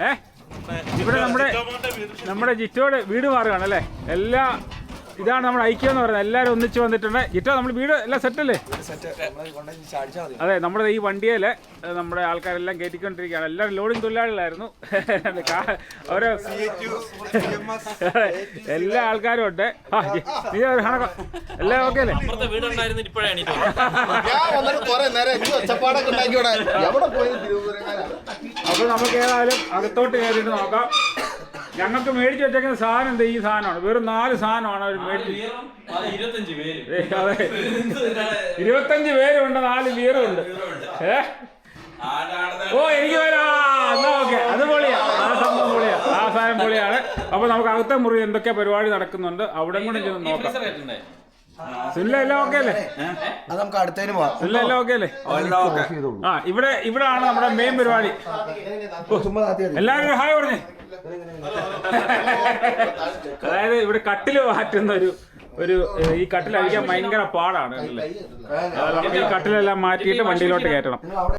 ഏ? ഇവിടെ നമ്മുടെ നമ്മുടെ ജിറ്റോയുടെ വീട് മാറുകയാണ് അല്ലേ? എല്ലാ ഇതാണ് നമ്മൾ ഐക്യം എന്ന് പറയുന്നത്. എല്ലാവരും ഒന്നിച്ച് വന്നിട്ടുണ്ട്. ഇറ്റോ നമ്മൾ വീട് എല്ലാം സെറ്റ് സെറ്റല്ലേ അതെ നമ്മുടെ ഈ വണ്ടിയിൽ നമ്മുടെ ആൾക്കാരെല്ലാം കയറ്റിക്കൊണ്ടിരിക്കുകയാണ്. എല്ലാവരും ലോഡിങ് തൊഴിലാളികളായിരുന്നു. ഓരോ എല്ലാ ആൾക്കാരും ഉണ്ട്. നീ ഒരു എല്ലാം ഓക്കെ അല്ലേ? അപ്പൊ നമുക്ക് ഏതായാലും അകത്തോട്ട് കയറിയിട്ട് നോക്കാം. ഞങ്ങൾക്ക് മേടിച്ചു വെച്ചേക്കുന്ന സാധനം എന്താ ഈ സാധനമാണ്. വെറും നാല് സാധനമാണ് അവർ മേടിച്ചു. അതെ ഇരുപത്തഞ്ച് പേരുണ്ട് നാല് ബിയറും ഉണ്ട് ഏ? ഓ എനിക്ക് വരാ എന്നാ ഓക്കെ. അത് പൊളിയാ. ആ സംഭവം പൊളിയാ. ആ സാധനം പൊളിയാണ്. അപ്പൊ നമുക്ക് അകത്തെ മുറി എന്തൊക്കെ പരിപാടി നടക്കുന്നുണ്ട് അവിടെ കൂടെ ചെന്ന് നോക്കാം. ആ ഇവിടെ ഇവിടെ ആണ് നമ്മുടെ മെയിൻ പരിപാടി. എല്ലാവരും ഹായ് പറഞ്ഞേ. അതായത് ഇവിടെ കട്ടിൽ മാറ്റുന്ന ഒരു ഒരു ഈ കട്ടിലഴിക്കാൻ ഭയങ്കര പാടാണ് അല്ലേ നമുക്ക് ഈ കട്ടിലെല്ലാം മാറ്റിയിട്ട് വണ്ടിയിലോട്ട് കയറ്റണം